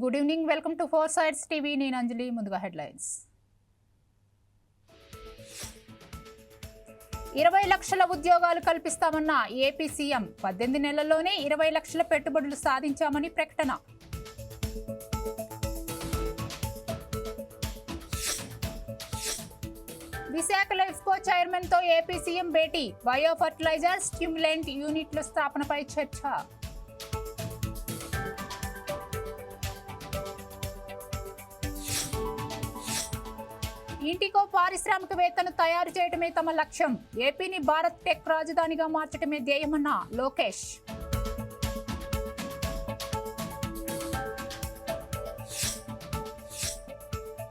Good evening welcome to Four Sides TV నేను అంజలి ముందుగా headlines ఇరవై లక్షల ఉద్యోగాలు కల్పిస్తామన్న ఏపీ సీఎం పద్దెనిమిది నెలల్లోనే ఇరవై లక్షల పెట్టుబడులు సాధించామని ప్రకటన. విశాఖలో లైఫ్కో చైర్మన్తో ఏపీ సీఎం భేటీ. బయో ఫర్టిలైజర్ స్టిమ్యులెంట్ యూనిట్ల స్థాపనపై చర్చ. ఇంటికో పారిశ్రామికవేత్తను తయారు చేయడమే తమ లక్ష్యం. ఏపీని భారత్ టెక్ రాజధానిగా మార్చడమే ధ్యేయమన్న లోకేష్.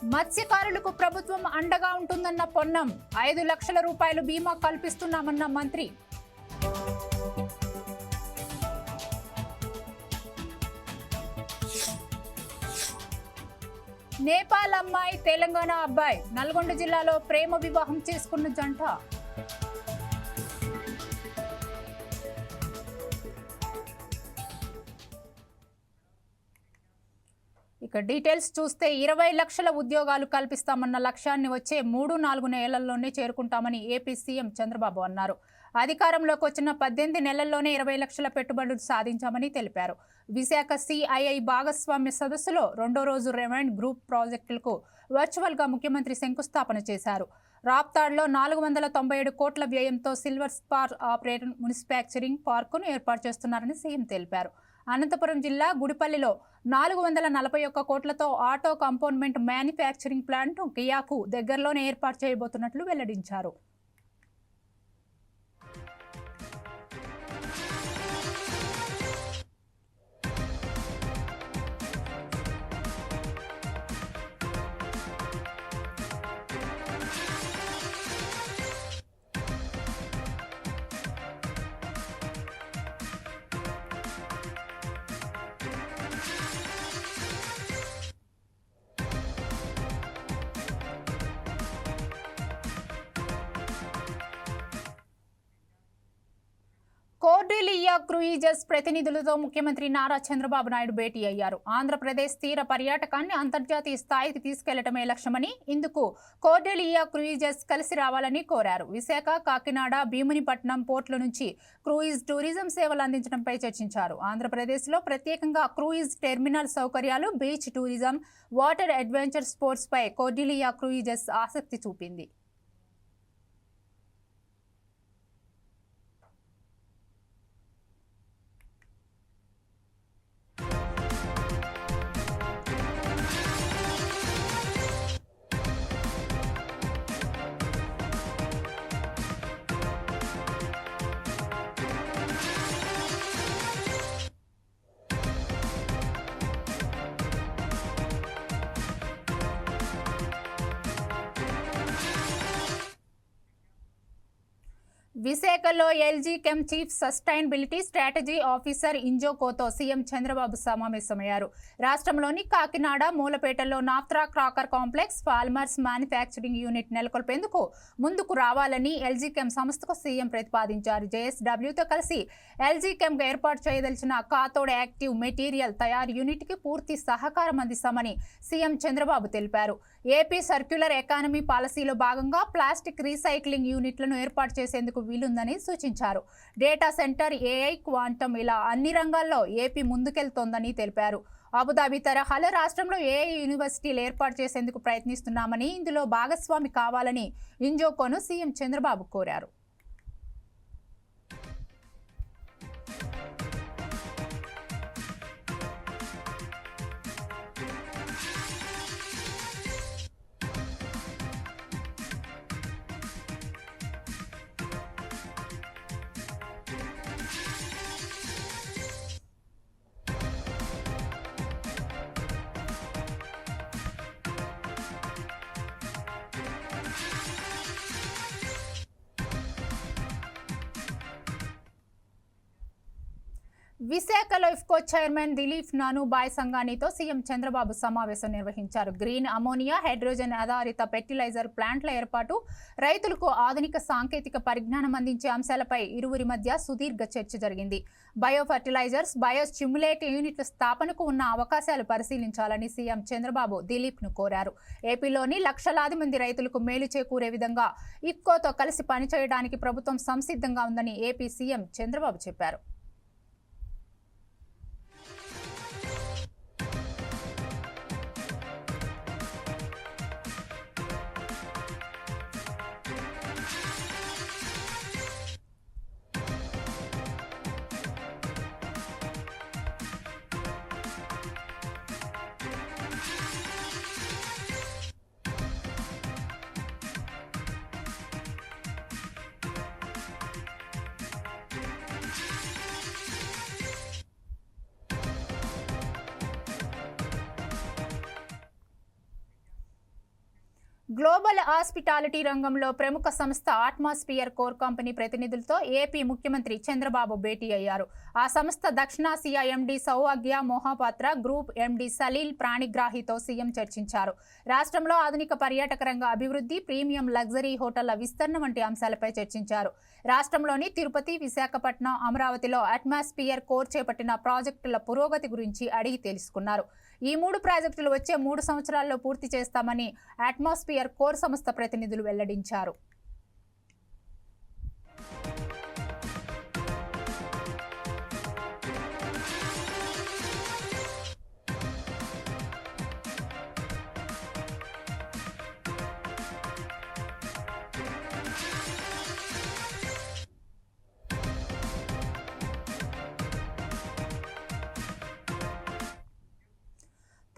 మత్స్యకారులకు ప్రభుత్వం అండగా ఉంటుందన్న పొన్నం. ఐదు లక్షల రూపాయలు బీమా కల్పిస్తున్నామన్న మంత్రి. నేపాల్ అమ్మాయి తెలంగాణ అబ్బాయి. నల్గొండ జిల్లాలో ప్రేమ వివాహం చేసుకున్న జంట. ఇక డీటెయిల్స్ చూస్తే ఇరవై లక్షల ఉద్యోగాలు కల్పిస్తామన్న లక్ష్యాన్ని వచ్చే మూడు నాలుగు నెలల్లోనే చేరుకుంటామని ఏపీ సీఎం చంద్రబాబు అన్నారు. అధికారంలోకి వచ్చిన పద్దెనిమిది నెలల్లోనే ఇరవై లక్షల పెట్టుబడులు సాధించామని తెలిపారు. విశాఖ సిఐఐ భాగస్వామ్య సదస్సులో రెండో రోజు రెవెండ్ గ్రూప్ ప్రాజెక్టులకు వర్చువల్గా ముఖ్యమంత్రి శంకుస్థాపన చేశారు. రాప్తాడ్లో నాలుగు వందల తొంభై ఏడు కోట్ల వ్యయంతో సిల్వర్ స్పార్ ఆపరేటర్ మున్సిపాక్చరింగ్ పార్కును ఏర్పాటు చేస్తున్నారని సీఎం తెలిపారు. అనంతపురం జిల్లా గుడిపల్లిలో నాలుగు వందల నలభై ఒక్క కోట్లతో ఆటో కంపోనెంట్ మ్యానుఫ్యాక్చరింగ్ ప్లాంట్ కియాకు దగ్గరలోనే ఏర్పాటు చేయబోతున్నట్లు వెల్లడించారు. క్రూయిజర్స్ ప్రతినిధులతో ముఖ్యమంత్రి నారా చంద్రబాబు నాయుడు భేటీ అయ్యారు. ఆంధ్రప్రదేశ్ తీర పర్యాటకాన్ని అంతర్జాతీయ స్థాయికి తీసుకెళ్ళటమే లక్ష్యమని ఇందుకు కోడెలియా క్రూయిజర్స్ కలిసి రావాలని కోరారు. విశాఖ కాకినాడ భీమునిపట్నం పోర్టుల నుంచి క్రూయిజ్ టూరిజం సేవలు అందించడంపై చర్చించారు. ఆంధ్రప్రదేశ్లో ప్రత్యేకంగా క్రూయిజ్ టెర్మినల్ సౌకర్యాలు బీచ్ టూరిజం వాటర్ అడ్వెంచర్ స్పోర్ట్స్పై కోడెలియా కోర్డిలియా ఆసక్తి చూపింది. విశాఖలో LG Chem chief sustainability strategy officer ఇంజోకోతో CM Chandrababu సమావేశమయ్యారు. రాష్ట్రంలోని Kakinada మూలపేటలో naphtha cracker complex polymers manufacturing unit నెలకొల్పేందుకు ముందుకు రావాలని ఎల్జీ కెమ్ సంస్థకు సీఎం ప్రతిపాదించారు. జేఎస్డబ్ల్యూతో కలిసి ఎల్జీ కెమ్ ఏర్పాటు చేయదలిచిన కాథోడ్ యాక్టివ్ మెటీరియల్ తయారు యూనిట్కి పూర్తి సహకారం అందిస్తామని సీఎం చంద్రబాబు తెలిపారు. ఏపీ సర్క్యులర్ ఎకానమీ పాలసీలో భాగంగా ప్లాస్టిక్ రీసైక్లింగ్ యూనిట్లను ఏర్పాటు చేసేందుకు వీలుందని సూచించారు. డేటా సెంటర్ ఏఐ క్వాంటమ్ ఇలా అన్ని రంగాల్లో ఏపీ ముందుకెళ్తోందని తెలిపారు. అబుదాబి తరహాలో రాష్ట్రంలో ఏఐ యూనివర్సిటీలు ఏర్పాటు చేసేందుకు ప్రయత్నిస్తున్నామని ఇందులో భాగస్వామి కావాలని ఇంజోకోను సీఎం చంద్రబాబు కోరారు. విశాఖలో కో చైర్మన్ దిలీప్ నాను బాయ్ సంఘానితో సీఎం చంద్రబాబు సమావేశం నిర్వహించారు. గ్రీన్ అమోనియా హైడ్రోజన్ ఆధారిత ఫెర్టిలైజర్ ప్లాంట్ల ఏర్పాటు రైతులకు ఆధునిక సాంకేతిక పరిజ్ఞానం అందించే అంశాలపై ఇరువురి మధ్య సుదీర్ఘ చర్చ జరిగింది. బయో ఫర్టిలైజర్స్ బయో స్టిమ్యులేట్ యూనిట్ల స్థాపనకు ఉన్న అవకాశాలు పరిశీలించాలని సీఎం చంద్రబాబు దిలీప్ను కోరారు. ఏపీలోని లక్షలాది మంది రైతులకు మేలు చేకూరే విధంగా ఇక్కోతో కలిసి పనిచేయడానికి ప్రభుత్వం సంసిద్ధంగా ఉందని ఏపీ సీఎం చంద్రబాబు చెప్పారు. గ్లోబల్ హాస్పిటాలిటీ రంగంలో ప్రముఖ సంస్థ ఆట్మాస్ఫియర్ కోర్ కంపెనీ ప్రతినిధులతో ఏపీ ముఖ్యమంత్రి చంద్రబాబు భేటీ అయ్యారు. ఆ సంస్థ దక్షిణాసియా MD Saubhagya Mohapatra group MD Salil ప్రాణిగ్రాహితో CM చర్చించారు. రాష్ట్రంలో ఆధునిక పర్యాటక రంగ అభివృద్ధి ప్రీమియం లగ్జరీ హోటళ్ళ విస్తరణ వంటి అంశాలపై చర్చించారు. రాష్ట్రంలోని తిరుపతి విశాఖపట్నం అమరావతిలో అట్మాస్ఫియర్ కోర్ చేపట్టిన ప్రాజెక్టుల పురోగతి గురించి అడిగి తెలుసుకున్నారు. ఈ మూడు ప్రాజెక్టులు వచ్చే మూడు సంవత్సరాల్లో పూర్తి చేస్తామని అట్మాస్ఫియర్ కోర్ సంస్థ ప్రతినిధులు వెల్లడించారు.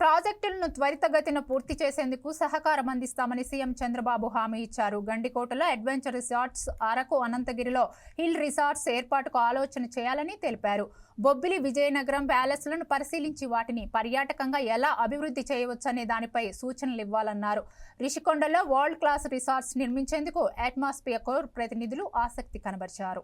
ప్రాజెక్టులను త్వరితగతిన పూర్తి చేసేందుకు సహకారం అందిస్తామని సీఎం చంద్రబాబు హామీ ఇచ్చారు. గండికోటలో అడ్వెంచర్ రిసార్ట్స్ అరకు అనంతగిరిలో హిల్ రిసార్ట్స్ ఏర్పాటుకు ఆలోచన చేయాలని తెలిపారు. బొబ్బిలి విజయనగరం ప్యాలెస్లను పరిశీలించి వాటిని పర్యాటకంగా ఎలా అభివృద్ధి చేయవచ్చనే దానిపై సూచనలు ఇవ్వాలన్నారు. రిషికొండలో వరల్డ్ క్లాస్ రిసార్ట్స్ నిర్మించేందుకు అట్మాస్ఫియర్ కోర్ ప్రతినిధులు ఆసక్తి కనబరిచారు.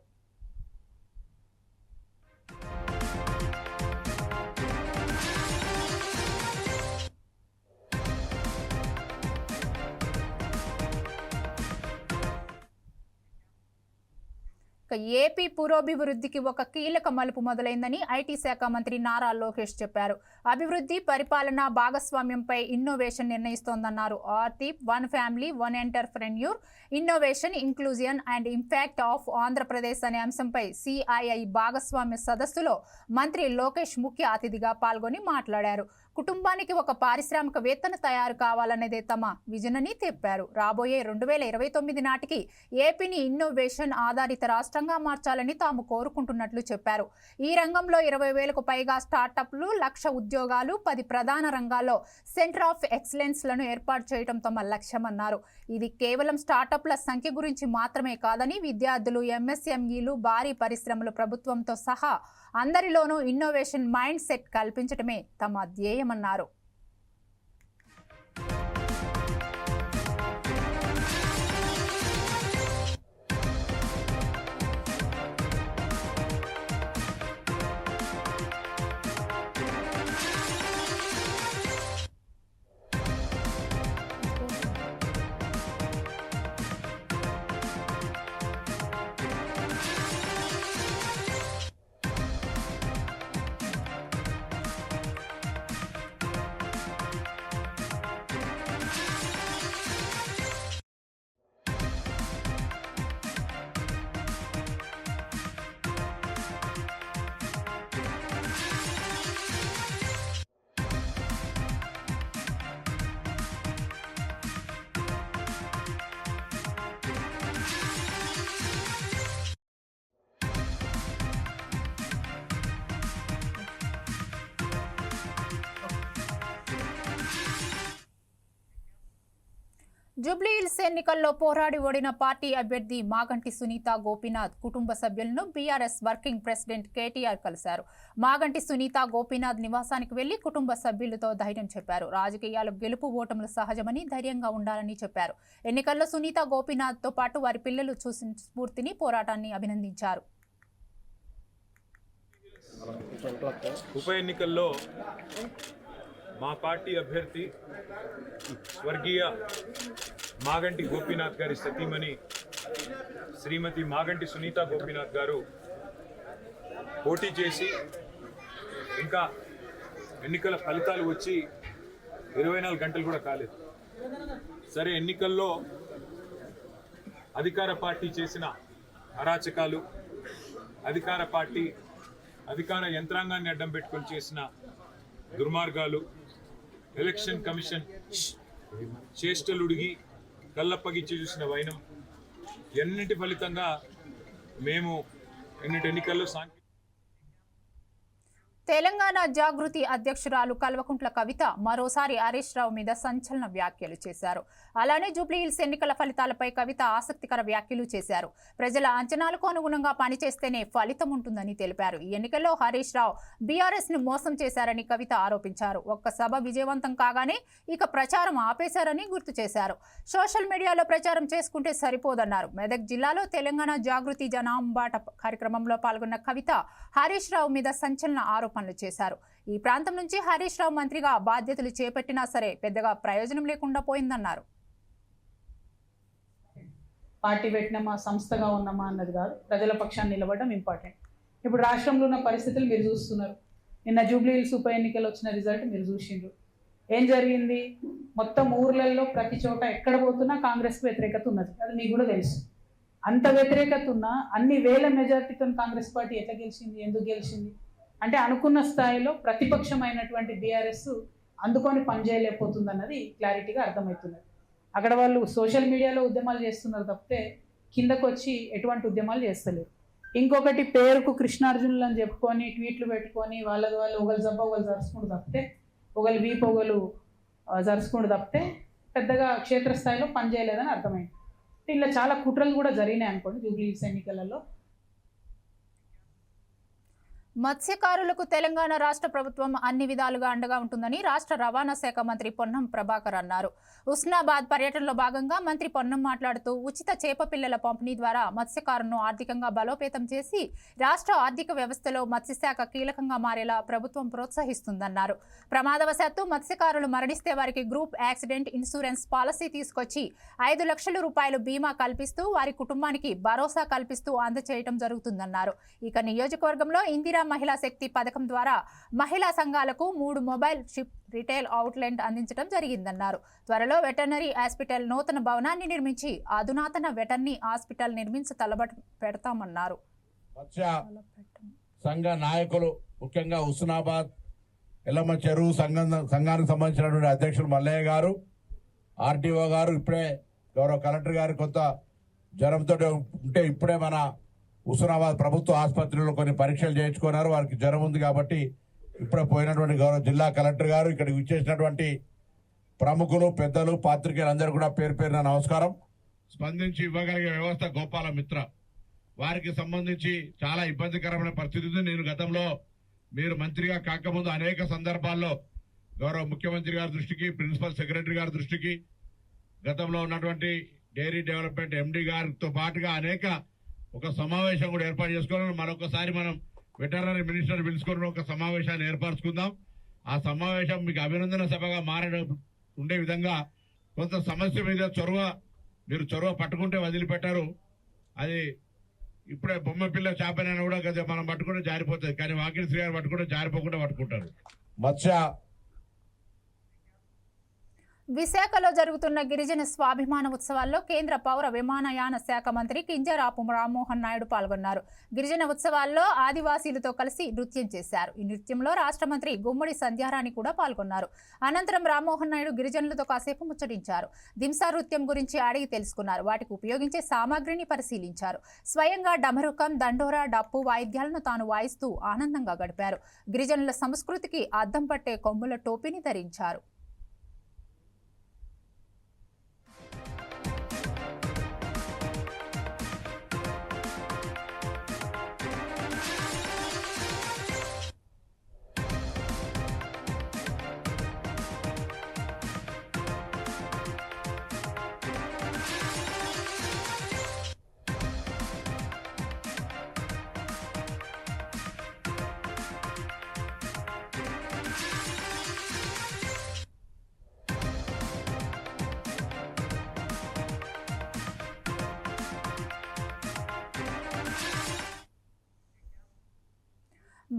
ఇక ఏపీ పురోభివృద్ధికి ఒక కీలక మలుపు మొదలైందని ఐటీ శాఖ మంత్రి నారా లోకేష్ చెప్పారు. అభివృద్ధి పరిపాలన భాగస్వామ్యంపై ఇన్నోవేషన్ నిర్ణయిస్తోందన్నారు. ఆర్తిప్ one family one entrepreneur innovation inclusion and impact of Andhra Pradesh అనే అంశంపై సిఐఐ భాగస్వామ్య సదస్సులో మంత్రి లోకేష్ ముఖ్య అతిథిగా పాల్గొని మాట్లాడారు. కుటుంబానికి ఒక పారిశ్రామికవేత్తను తయారు కావాలనేదే తమ విజన్ అని చెప్పారు రాబోయే రెండు వేల ఇరవై తొమ్మిది నాటికి ఏపీని ఇన్నోవేషన్ ఆధారిత రాష్ట్రంగా మార్చాలని తాము కోరుకుంటున్నట్లు చెప్పారు. ఈ రంగంలో ఇరవై వేలకు పైగా స్టార్టప్లు లక్ష ఉద్యోగాలు పది ప్రధాన రంగాల్లో సెంటర్ ఆఫ్ ఎక్సలెన్స్లను ఏర్పాటు చేయడం తమ లక్ష్యమన్నారు. ఇది కేవలం స్టార్టప్ల సంఖ్య గురించి మాత్రమే కాదని విద్యార్థులు ఎంఎస్ఎంఈలు భారీ పరిశ్రమలు ప్రభుత్వంతో సహా అందరిలోనూ ఇన్నోవేషన్ మైండ్ సెట్ కల్పించడమే తమ ధ్యేయం ధ్యేయమన్నారు జూబ్లీహిల్స్ ఎన్నికల్లో పోరాడి ఓడిన పార్టీ అభ్యర్థి మాగంటి సునీత గోపీనాథ్ కుటుంబ సభ్యులను బీఆర్ఎస్ వర్కింగ్ ప్రెసిడెంట్ కేటీఆర్ కలిశారు. మాగంటి సునీత గోపీనాథ్ నివాసానికి వెళ్ళి కుటుంబ సభ్యులతో ధైర్యం చెప్పారు. రాజకీయాలు గెలుపు ఓటములు సహజమని ధైర్యంగా ఉండాలని చెప్పారు. ఎన్నికల్లో సునీత గోపీనాథ్తో పాటు వారి పిల్లలు చూసిన స్ఫూర్తిని పోరాటాన్ని అభినందించారు. ఉప ఎన్నికల్లో మా పార్టీ అభ్యర్థి స్వర్గీయ మాగంటి గోపీనాథ్ గారి సతీమణి శ్రీమతి మాగంటి సునీత గోపీనాథ్ గారు పోటీ చేసి ఇంకా ఎన్నికల ఫలితాలు వచ్చి ఇరవై నాలుగు గంటలు కూడా కాలేదు. సరే ఎన్నికల్లో అధికార పార్టీ చేసిన అరాచకాలు అధికార పార్టీ అధికార యంత్రాంగాన్ని అడ్డం పెట్టుకొని చేసిన దుర్మార్గాలు ఎలక్షన్ కమిషన్ చేష్టలుడిగి కళ్ళప్పగిచ్చి చూసిన వైనం ఎన్నిటి ఫలితంగా మేము ఎన్నిటి ఎన్నికల్లో సాంకేతిక తెలంగాణ జాగృతి అధ్యక్షురాలు కల్వకుంట్ల కవిత మరోసారి హరీష్ రావు మీద సంచలన వ్యాఖ్యలు చేశారు. అలానే జూబ్లీహిల్స్ ఎన్నికల ఫలితాలపై కవిత ఆసక్తికర వ్యాఖ్యలు చేశారు. ప్రజల అంచనాలకు అనుగుణంగా పనిచేస్తేనే ఫలితం ఉంటుందని తెలిపారు. ఈ ఎన్నికల్లో హరీష్ రావు బీఆర్ఎస్ను మోసం చేశారని కవిత ఆరోపించారు. ఒక్క సభ విజయవంతం కాగానే ఇక ప్రచారం ఆపేశారని గుర్తు చేశారు. సోషల్ మీడియాలో ప్రచారం చేసుకుంటే సరిపోదన్నారు. మెదక్ జిల్లాలో తెలంగాణ జాగృతి జనాంబాట కార్యక్రమంలో పాల్గొన్న కవిత హరీష్ రావు మీద సంచలన ఆరోపణలు చేశారు. ఈ ప్రాంతం నుంచి హరీష్ రావు మంత్రిగా బాధ్యతలు చేపట్టినా సరే పెద్దగా ప్రయోజనం లేకుండా పోయిందన్నారు. పార్టీ పెట్టినమా సంస్థగా ఉన్నామా అన్నది కాదు. ప్రజల పక్షాన్ని నిలబడడం ఇంపార్టెంట్ ఇప్పుడు రాష్ట్రంలో ఉన్న పరిస్థితులు మీరు చూస్తున్నారు. నిన్న జూబ్లీ హిల్స్ ఉప ఎన్నికలు వచ్చిన రిజల్ట్ మీరు చూసిండ్రు. ఏం జరిగింది? మొత్తం ఊర్లలో ప్రతి చోట ఎక్కడ పోతున్నా కాంగ్రెస్కి వ్యతిరేకత ఉన్నది. అది మీకు కూడా తెలుసు. అంత వ్యతిరేకత ఉన్నా అన్ని వేల మెజార్టీతో కాంగ్రెస్ పార్టీ ఎట్లా గెలిచింది? ఎందుకు గెలిచింది? అంటే అనుకున్న స్థాయిలో ప్రతిపక్షమైనటువంటి బీఆర్ఎస్ అందుకొని పనిచేయలేకపోతుంది అన్నది క్లారిటీగా అర్థమవుతున్నది. అక్కడ వాళ్ళు సోషల్ మీడియాలో ఉద్యమాలు చేస్తున్నారు తప్పితే కిందకు వచ్చి ఎటువంటి ఉద్యమాలు చేస్తలేరు. ఇంకొకటి పేరుకు కృష్ణార్జునులు అని చెప్పుకొని ట్వీట్లు పెట్టుకొని వాళ్ళది వాళ్ళు ఒకళ్ళు జబ్బ ఒకళ్ళు జరుచుకుంటూ తప్పితే ఒకళ్ళు వీపు ఒకళ్ళు జరుచుకుంటూ తప్పితే పెద్దగా క్షేత్రస్థాయిలో పనిచేయలేదని అర్థమైంది. ఇలా చాలా కుట్రలు కూడా జరిగినాయి అనుకోండి జూబ్లీ ఎన్నికలలో. మత్స్యకారులకు తెలంగాణ రాష్ట్ర ప్రభుత్వం అన్ని విధాలుగా అండగా ఉంటుందని రాష్ట్ర రవాణా శాఖ మంత్రి పొన్నం ప్రభాకర్ అన్నారు. ఉస్నాబాద్ పర్యటనలో భాగంగా మంత్రి పొన్నం మాట్లాడుతూ ఉచిత చేప పిల్లల పంపిణీ ద్వారా మత్స్యకారులను ఆర్థికంగా బలోపేతం చేసి రాష్ట్ర ఆర్థిక వ్యవస్థలో మత్స్యశాఖ కీలకంగా మారేలా ప్రభుత్వం ప్రోత్సహిస్తుందన్నారు. ప్రమాదవశాత్తు మత్స్యకారులు మరణిస్తే వారికి గ్రూప్ యాక్సిడెంట్ ఇన్సూరెన్స్ పాలసీ తీసుకొచ్చి ఐదు లక్షల రూపాయలు బీమా కల్పిస్తూ వారి కుటుంబానికి భరోసా కల్పిస్తూ అందచేయటం జరుగుతుందన్నారు. ఇక నియోజకవర్గంలో ఇందిరా మహిళా శక్తి పథకం ద్వారా మహిళా సంఘాలకు మూడు మొబైల్ షిప్ రిటైల్ అవుట్లెట్ అందించడం జరిగిందన్నారు. త్వరలో వెటర్నరీ హాస్పిటల్ నూతన భవనాన్ని నిర్మించి అధునాతన వెటర్నరీ హాస్పిటల్ నిర్మించి తలబట్ పెడతామన్నారు. సంఘ నాయకులు ముఖ్యంగా హుస్నాబాద్ ఎల్లమ్మ చెరువు సంఘం సంఘానికి సంబంధించినటువంటి అధ్యక్షులు మల్లయ్య గారు ఆర్టీఓ గారు ఇప్పుడే గౌరవ కలెక్టర్ గారు కొంత జ్వరంతో ఉంటే ఇప్పుడే మన హుస్నాబాద్ ప్రభుత్వ ఆసుపత్రిలో కొన్ని పరీక్షలు చేయించుకున్నారు. వారికి జ్వరం ఉంది కాబట్టి ఇప్పుడే పోయినటువంటి గౌరవ జిల్లా కలెక్టర్ గారు ఇక్కడికి విచ్చేసినటువంటి ప్రముఖులు పెద్దలు పాత్రికేయులు అందరూ కూడా పేరు పేరున నమస్కారం. స్పందించి ఇవ్వగలిగే వ్యవస్థ గోపాల మిత్ర. వారికి సంబంధించి చాలా ఇబ్బందికరమైన పరిస్థితి ఉంది. నేను గతంలో మీరు మంత్రిగా కాకముందు అనేక సందర్భాల్లో గౌరవ ముఖ్యమంత్రి గారి దృష్టికి ప్రిన్సిపల్ సెక్రటరీ గారి దృష్టికి గతంలో ఉన్నటువంటి డైరీ డెవలప్మెంట్ ఎండి గారితో పాటుగా అనేక ఒక సమావేశం కూడా ఏర్పాటు చేసుకోవాలి మరొకసారి మనం వెటర్నరీ మినిస్టర్ పిలుచుకుని ఒక సమావేశాన్ని ఏర్పరచుకుందాం. ఆ సమావేశం మీకు అభినందన సభగా మారడం ఉండే విధంగా కొంత సమస్య మీద చొరవ మీరు చొరవ పట్టుకుంటే వదిలిపెట్టారు. అది ఇప్పుడే బొమ్మ పిల్ల చేపనైనా కూడా మనం పట్టుకుంటే జారిపోతుంది. కానీ వాకిలి శ్రీ గారు పట్టుకుంటే జారిపోకుండా పట్టుకుంటారు. మత్స్య విశాఖలో జరుగుతున్న గిరిజన స్వాభిమాన ఉత్సవాల్లో కేంద్ర పౌర విమానయాన శాఖ మంత్రి కింజరాపు రామ్మోహన్ నాయుడు పాల్గొన్నారు. గిరిజన ఉత్సవాల్లో ఆదివాసీలతో కలిసి నృత్యం చేశారు. ఈ నృత్యంలో రాష్ట్ర మంత్రి గుమ్మడి సంధ్యారాణి కూడా పాల్గొన్నారు. అనంతరం రామ్మోహన్ నాయుడు గిరిజనులతో కాసేపు ముచ్చటించారు. దింసా నృత్యం గురించి అడిగి తెలుసుకున్నారు. వాటికి ఉపయోగించే సామాగ్రిని పరిశీలించారు. స్వయంగా డమరుకం దండోరా డప్పు వాయిద్యాలను తాను వాయిస్తూ ఆనందంగా గడిపారు. గిరిజనుల సంస్కృతికి అద్దం పట్టే కొమ్ముల టోపీని ధరించారు.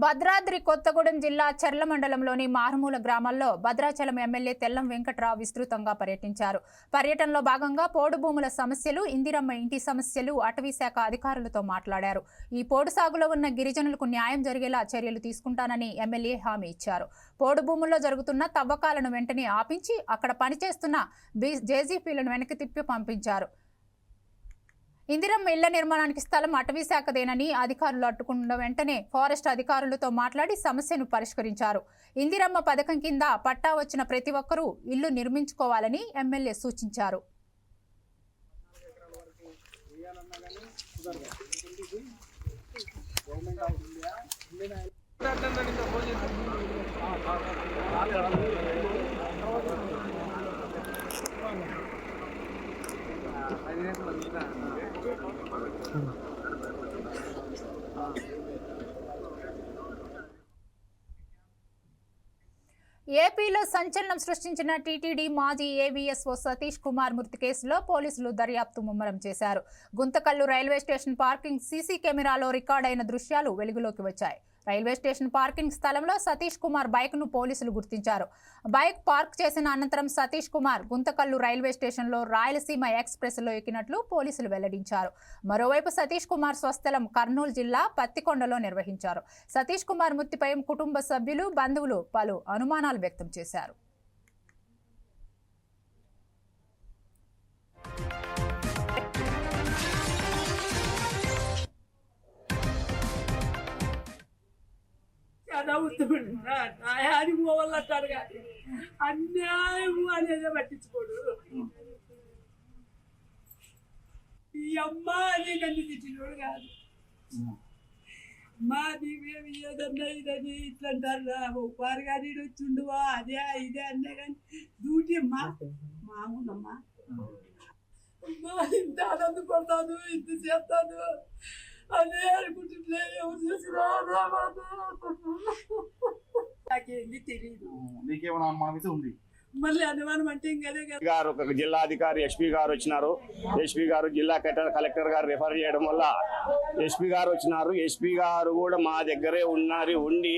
భద్రాద్రి కొత్తగూడెం జిల్లా చర్ల మండలంలోని మారుమూల గ్రామాల్లో భద్రాచలం ఎమ్మెల్యే తెల్లం వెంకట్రావు విస్తృతంగా పర్యటించారు. పర్యటనలో భాగంగా పోడు భూముల సమస్యలు ఇందిరమ్మ ఇంటి సమస్యలు అటవీ శాఖ అధికారులతో మాట్లాడారు. ఈ పోడు సాగులో ఉన్న గిరిజనులకు న్యాయం జరిగేలా చర్యలు తీసుకుంటానని ఎమ్మెల్యే హామీ ఇచ్చారు. పోడు భూముల్లో జరుగుతున్న తవ్వకాలను వెంటనే ఆపించి అక్కడ పనిచేస్తున్న బి జేజీపీలను వెనక్కి తిప్పి పంపించారు. ఇందిరమ్మ ఇళ్ళ నిర్మాణానికి స్థలం అటవీ శాఖదేనని అధికారులు అడ్డుకున్న వెంటనే ఫారెస్ట్ అధికారులతో మాట్లాడి సమస్యను పరిష్కరించారు. ఇందిరమ్మ పథకం కింద పట్టా వచ్చిన ప్రతి ఒక్కరూ ఇల్లు నిర్మించుకోవాలని ఎమ్మెల్యే సూచించారు. ఏపీలో సంచలనం సృష్టించిన టీటీడీ మాజీ ఏవీఎస్ఓ సతీష్ కుమార్ మృతి కేసులో పోలీసులు దర్యాప్తు ముమ్మరం చేశారు. Guntakal railway station parking CC కెమెరాలో రికార్డైన దృశ్యాలు వెలుగులోకి వచ్చాయి. రైల్వే స్టేషన్ పార్కింగ్ స్థలంలో సతీష్ కుమార్ బైక్ను పోలీసులు గుర్తించారు. బైక్ పార్క్ చేసిన అనంతరం సతీష్ కుమార్ గుంతకల్లు రైల్వే స్టేషన్లో రాయలసీమ ఎక్స్ప్రెస్లో ఎక్కినట్లు పోలీసులు వెల్లడించారు. మరోవైపు సతీష్ కుమార్ స్వస్థలం కర్నూలు జిల్లా పత్తికొండలో నిర్వహించారు. సతీష్ కుమార్ మృతిపై కుటుంబ సభ్యులు బంధువులు పలు అనుమానాలు వ్యక్తం చేశారు. చదువుతున్నా న్యాయానికి పోవాలంటారు కానీ అన్యాయం అనేది పట్టించుకోడు. ఈ అమ్మ అనే నన్ను తిట్టినోడు కాదు. మా నీవేమి ఏదన్నా ఇదని ఇట్లా అంటారు ఉపారు కానీ వచ్చిండువా అదే ఇదే అన్నా కానీ డ్యూటీ అమ్మా మామూలమ్మా. అమ్మా ఇంత ఆనందపడతాను ఇంత చేస్తాను. అదే అనుకుంటుంటే ఎవరు చేసినా నాకేంది తెలియదు నీకేమైనా అనుమానం అయితే ఉంది? మళ్ళీ అనుమానం అంటే ఇంకదే గారు ఒక జిల్లా అధికారి ఎస్పీ గారు వచ్చినారు. ఎస్పీ గారు జిల్లా కలెక్టర్ కలెక్టర్ గారు రిఫర్ చేయడం వల్ల ఎస్పీ గారు వచ్చినారు. ఎస్పీ గారు కూడా మా దగ్గరే ఉన్నారు ఉండి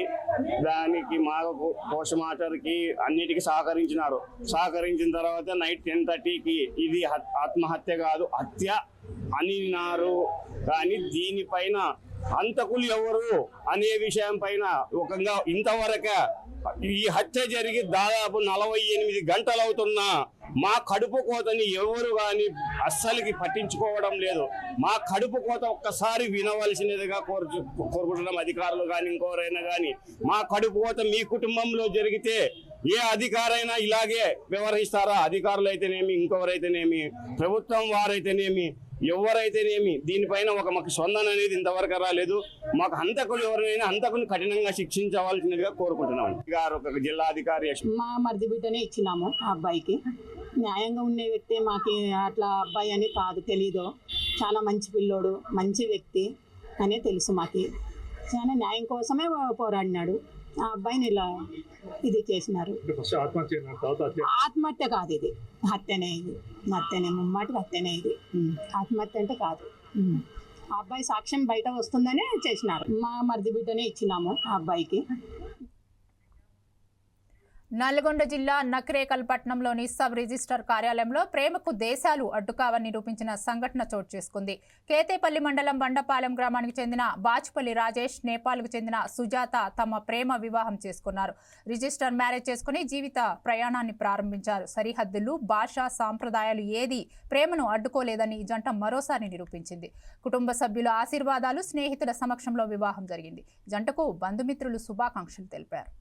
దానికి మాకు పోస్ట్మార్టంకి అన్నిటికీ సహకరించినారు. సహకరించిన తర్వాత నైట్ టెన్ థర్టీకి ఇది హత్- ఆత్మహత్య కాదు హత్య అనినారు. కానీ దీనిపైన అంతకులు ఎవరు అనే విషయం పైన ఒకంగా ఇంతవరకు ఈ హత్య జరిగి దాదాపు నలభై ఎనిమిది గంటలు అవుతున్నా మా కడుపు కోతని ఎవరు కానీ అస్సలకి పట్టించుకోవడం లేదు. మా కడుపు కోత ఒక్కసారి వినవలసినదిగా కోరు కోరుకుంటున్నాం అధికారులు కానీ ఇంకోరైనా కానీ మా కడుపు కోత మీ కుటుంబంలో జరిగితే ఏ అధికారైనా ఇలాగే వ్యవహరిస్తారా? అధికారులు అయితేనేమి ఇంకొవరైతేనేమి ప్రభుత్వం వారైతేనేమి ఎవరైతేనేమి? దీనిపైన ఒక మాకు స్పందన అనేది ఇంతవరకు రాలేదు. మాకు హంతకులు ఎవరినైనా హంతకుని కఠినంగా శిక్షించవలసినదిగా కోరుకుంటున్నాం గారు ఒక జిల్లాధికారి మా మరిది బిడ్డనే ఇచ్చినాము ఆ అబ్బాయికి. న్యాయంగా ఉండే వ్యక్తి మాకు అట్లా అబ్బాయి అని కాదు తెలీదు. చాలా మంచి పిల్లోడు మంచి వ్యక్తి అనే తెలుసు మాకు. చాలా న్యాయం కోసమే పోరాడినాడు. ఆ అబ్బాయిని ఇలా ఇది చేసినారు. ఆత్మహత్య కాదు ఇది. హత్యనే ఇది. హత్యనే ముమ్మాటికి హత్యనే ఇది. ఆత్మహత్య అంటే కాదు. ఆ అబ్బాయి సాక్ష్యం బయట వస్తుందని చేసినారు. మా మరిది బిడ్డనే ఇచ్చినాము ఆ అబ్బాయికి. నల్గొండ జిల్లా నక్రేకల్ పట్టణంలోని సబ్ రిజిస్టర్ కార్యాలయంలో ప్రేమకు దేశాలు అడ్డుకావని నిరూపించిన సంఘటన చోటు చేసుకుంది. కేతేపల్లి మండలం బండపాలెం గ్రామానికి చెందిన బాచుపల్లి రాజేష్ నేపాల్కు చెందిన సుజాత తమ ప్రేమ వివాహం చేసుకున్నారు. రిజిస్టర్ మ్యారేజ్ చేసుకుని జీవిత ప్రయాణాన్ని ప్రారంభించారు. సరిహద్దులు భాష సాంప్రదాయాలు ఏది ప్రేమను అడ్డుకోలేదని ఈ జంట మరోసారి నిరూపించింది. కుటుంబ సభ్యుల ఆశీర్వాదాలు స్నేహితుల సమక్షంలో వివాహం జరిగింది. జంటకు బంధుమిత్రులు శుభాకాంక్షలు తెలిపారు.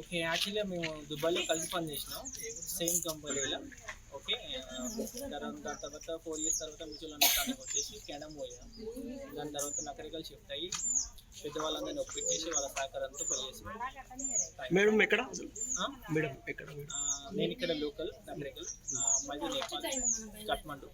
ఓకే యాక్చువల్లీ మేము దుబాయ్లో కలిసి పని చేసినాం. సేమ్ కంపెనీలో ఓకే దాని దాని తర్వాత ఫోర్ ఇయర్స్ తర్వాత మ్యూచువల్ అండర్స్టాండింగ్ వచ్చేసి కెనడా పోయాం. దాని తర్వాత నకరికల్ షిఫ్ట్ అయ్యి పెద్దవాళ్ళందరినీ ఒప్పించేసి వాళ్ళ సహకారంతో పెళ్ళి చేసాం. మేడం ఎక్కడ? ఆ? మేడం ఎక్కడ? నేను ఇక్కడ లోకల్ నకరికల్ మైది నేపాల్ కట్మండు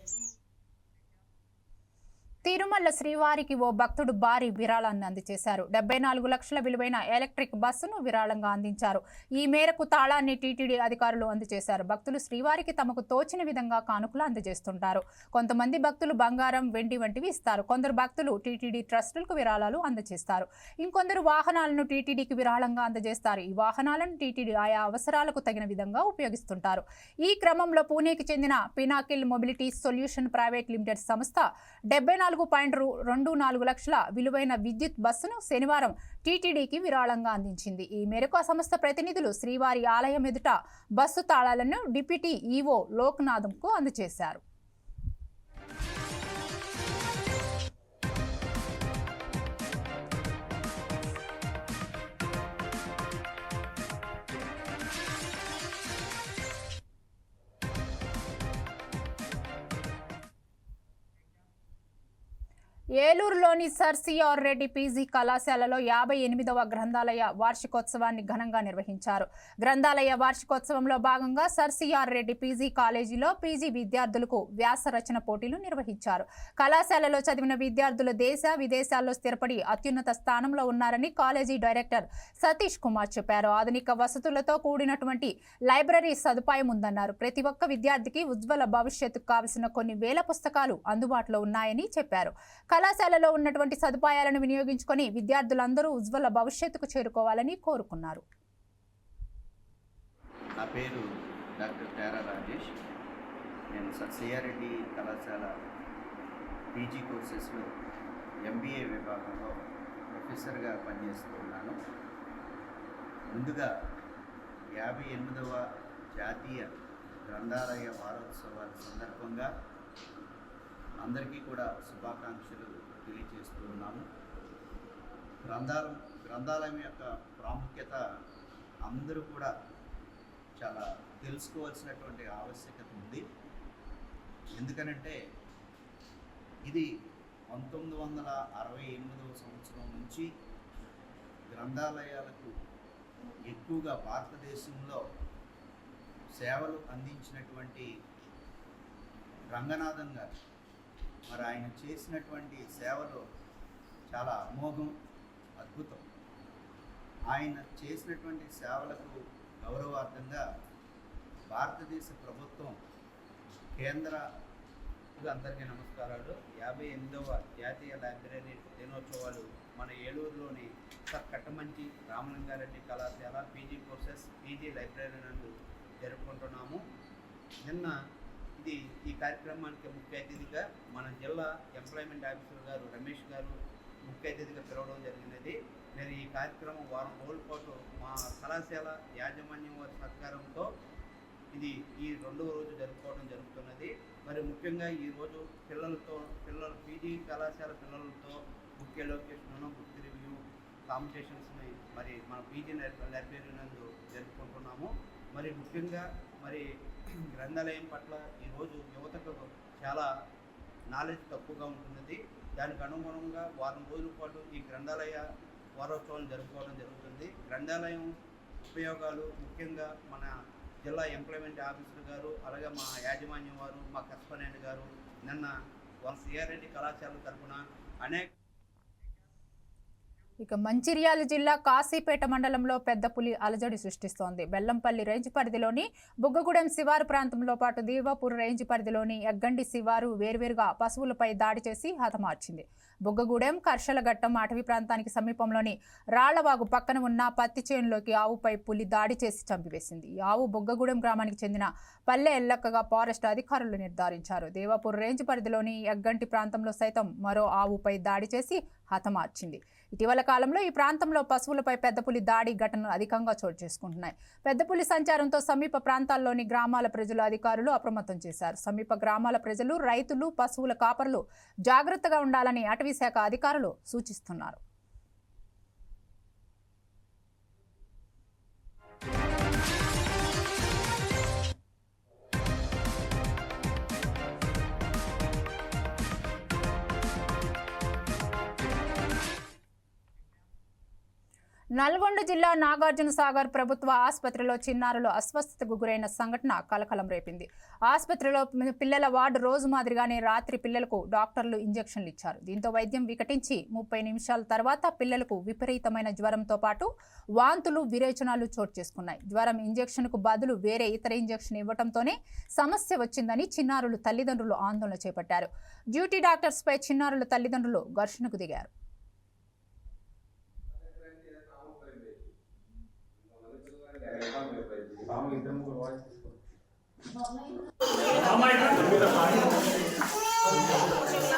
తిరుమల శ్రీవారికి ఓ భక్తుడు భారీ విరాళాన్ని అందజేశారు డెబ్బై నాలుగు లక్షల విలువైన ఎలక్ట్రిక్ బస్సును విరాళంగా అందించారు. ఈ మేరకు తాళాన్ని టీటీడీ అధికారులు అందజేశారు. భక్తులు శ్రీవారికి తమకు తోచిన విధంగా కానుకలు అందజేస్తుంటారు. కొంతమంది భక్తులు బంగారం వెండి వంటివి ఇస్తారు. కొందరు భక్తులు టీటీడీ ట్రస్టులకు విరాళాలు అందజేస్తారు. ఇంకొందరు వాహనాలను టీటీడీకి విరాళంగా అందజేస్తారు. ఈ వాహనాలను టీటీడీ ఆయా అవసరాలకు తగిన విధంగా ఉపయోగిస్తుంటారు. ఈ క్రమంలో పూణేకి చెందిన Pinnacle Mobility Solution Private Limited సంస్థ డెబ్బై నాలుగు పాయింట్ రెండు నాలుగు లక్షల విలువైన విద్యుత్ బస్సును శనివారం టీటీడీకి విరాళంగా అందించింది. ఈ మేరకు ఆ సంస్థ ప్రతినిధులు శ్రీవారి ఆలయం ఎదుట బస్సు తాళాలను డిప్యూటీ ఈవో లోక్నాథంకు అందజేశారు. ఏలూరులోని సర్ సిఆర్ రెడ్డి పీజీ కళాశాలలో యాభై ఎనిమిదవ గ్రంథాలయ వార్షికోత్సవాన్ని ఘనంగా నిర్వహించారు. గ్రంథాలయ వార్షికోత్సవంలో భాగంగా సర్ సిఆర్ రెడ్డి పీజీ కాలేజీలో పీజీ విద్యార్థులకు వ్యాస రచన పోటీలు నిర్వహించారు. కళాశాలలో చదివిన విద్యార్థులు దేశ విదేశాల్లో స్థిరపడి అత్యున్నత స్థానంలో ఉన్నారని కాలేజీ డైరెక్టర్ సతీష్ కుమార్ చెప్పారు. ఆధునిక వసతులతో కూడినటువంటి లైబ్రరీ సదుపాయం ఉందన్నారు. ప్రతి ఒక్క విద్యార్థికి ఉజ్వల భవిష్యత్తుకు కావలసిన కొన్ని వేల పుస్తకాలు అందుబాటులో ఉన్నాయని చెప్పారు. కళాశాలలో ఉన్నటువంటి సదుపాయాలను వినియోగించుకొని విద్యార్థులందరూ ఉజ్వల భవిష్యత్తుకు చేరుకోవాలని కోరుకున్నారు. నా పేరు డాక్టర్ తేరా రాజేష్. నేను సత్సియారెడ్డి కళాశాల పీజీ కోర్సెస్లో ఎంబీఏ విభాగంలో ప్రొఫెసర్గా పనిచేస్తున్నాను. ముందుగా యాభై ఎనిమిదవ జాతీయ గ్రంథాలయ వారోత్సవాల సందర్భంగా అందరికీ కూడా శుభాకాంక్షలు తెలియజేస్తూ ఉన్నాము గ్రంథాలయం గ్రంథాలయం యొక్క ప్రాముఖ్యత అందరూ కూడా చాలా తెలుసుకోవాల్సినటువంటి ఆవశ్యకత ఉంది. ఎందుకనంటే ఇది పంతొమ్మిది వందల అరవై ఎనిమిదవ సంవత్సరం నుంచి గ్రంథాలయాలకు ఎక్కువగా భారతదేశంలో సేవలు అందించినటువంటి రంగనాథన్ గారు. మరి ఆయన చేసినటువంటి సేవలు చాలా అమోఘం అద్భుతం. ఆయన చేసినటువంటి సేవలకు గౌరవార్థంగా భారతదేశ ప్రభుత్వం కేంద్ర అందరికీ నమస్కారాలు. యాభై ఎనిమిదవ జాతీయ లైబ్రరీ దినోత్సవాలు మన ఏలూరులోని కట్టమంచి రామలింగారెడ్డి కళాశాల పీజీ కోర్సెస్ పీజీ లైబ్రరీ నందు జరుపుకుంటున్నాము. నిన్న ఇది ఈ కార్యక్రమానికి ముఖ్య అతిథిగా మన జిల్లా ఎంప్లాయ్మెంట్ ఆఫీసర్ గారు రమేష్ గారు ముఖ్య అతిథిగా పిలవడం జరిగినది. మరి ఈ కార్యక్రమం వారం రోజుల పాటు మా కళాశాల యాజమాన్యం వారి సహకారంతో ఇది ఈ రెండవ రోజు జరుపుకోవడం జరుగుతున్నది. మరి ముఖ్యంగా ఈ రోజు పిల్లలతో పిల్లలు పీజీ కళాశాల పిల్లలతో బుక్ ఎలోకేషన్ బుక్ రివ్యూ కాంపిటీషన్స్ని మరి మన పీజీ లైబ్రరీ నందు జరుపుకుంటున్నాము. మరి ముఖ్యంగా మరి గ్రంథాలయం పట్ల ఈరోజు యువతకు చాలా నాలెడ్జ్ తక్కువగా ఉంటున్నది. దానికి అనుగుణంగా వారం రోజుల పాటు ఈ గ్రంథాలయ వారోత్సవం జరుపుకోవడం జరుగుతుంది. గ్రంథాలయం ఉపయోగాలు ముఖ్యంగా మన జిల్లా ఎంప్లాయ్మెంట్ ఆఫీసర్ గారు అలాగే మా యాజమాన్యం వారు మా కస్పనేని గారు నిన్న వాళ్ళ సిఆర్రెడ్డి కళాశాల తరఫున అనేక ఇక మంచిర్యాల జిల్లా కాశీపేట మండలంలో పెద్ద పులి అలజడి సృష్టిస్తోంది. బెల్లంపల్లి రేంజ్ పరిధిలోని బుగ్గగూడెం శివారు ప్రాంతంలో పాటు దీవాపూర్ రేంజ్ పరిధిలోని ఎగ్గండి శివారు వేర్వేరుగా పశువులపై దాడి చేసి హతమార్చింది. బుగ్గగూడెం కర్షలఘట్టం అటవీ ప్రాంతానికి సమీపంలోని రాళ్ళవాగు పక్కన ఉన్న పత్తి చేనులోకి ఆవుపై పులి దాడి చేసి చంపివేసింది. ఈ ఆవు బుగ్గగూడెం గ్రామానికి చెందిన పల్లె ఎల్లక్కగా ఫారెస్ట్ అధికారులు నిర్ధారించారు. దేవాపూర్ రేంజ్ పరిధిలోని ఎగ్గంటి ప్రాంతంలో సైతం మరో ఆవుపై దాడి చేసి హతమార్చింది. ఇటీవల కాలంలో ఈ ప్రాంతంలో పశువులపై పెద్దపులి దాడి ఘటనలు అధికంగా చోటు చేసుకుంటున్నాయి. పెద్దపులి సంచారంతో సమీప ప్రాంతాల్లోని గ్రామాల ప్రజలు అధికారులు అప్రమత్తం చేశారు. సమీప గ్రామాల ప్రజలు రైతులు పశువుల కాపరులు జాగ్రత్తగా ఉండాలని అటవీ శాఖ అధికారులు సూచిస్తున్నారు. నల్గొండ జిల్లా నాగార్జున సాగర్ ప్రభుత్వ ఆసుపత్రిలో చిన్నారులు అస్వస్థతకు గురైన సంఘటన కలకలం రేపింది. ఆసుపత్రిలో పిల్లల వార్డు రోజు మాదిరిగానే రాత్రి పిల్లలకు డాక్టర్లు ఇంజెక్షన్లు ఇచ్చారు. దీంతో వైద్యం వికటించి ముప్పై నిమిషాల తర్వాత పిల్లలకు విపరీతమైన జ్వరంతో పాటు వాంతులు విరేచనాలు చోటు చేసుకున్నాయి. జ్వరం ఇంజెక్షన్కు బదులు వేరే ఇతర ఇంజెక్షన్ ఇవ్వడంతోనే సమస్య వచ్చిందని చిన్నారులు తల్లిదండ్రులు ఆందోళన చేపట్టారు. డ్యూటీ డాక్టర్స్పై చిన్నారుల తల్లిదండ్రులు ఘర్షణకు దిగారు. ఇవి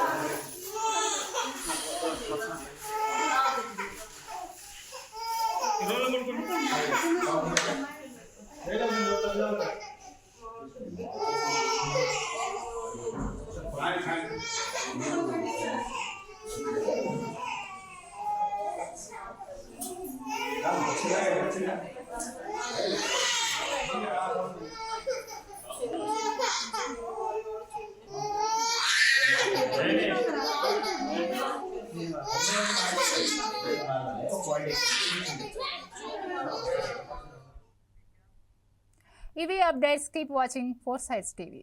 updates keep watching Four Sides TV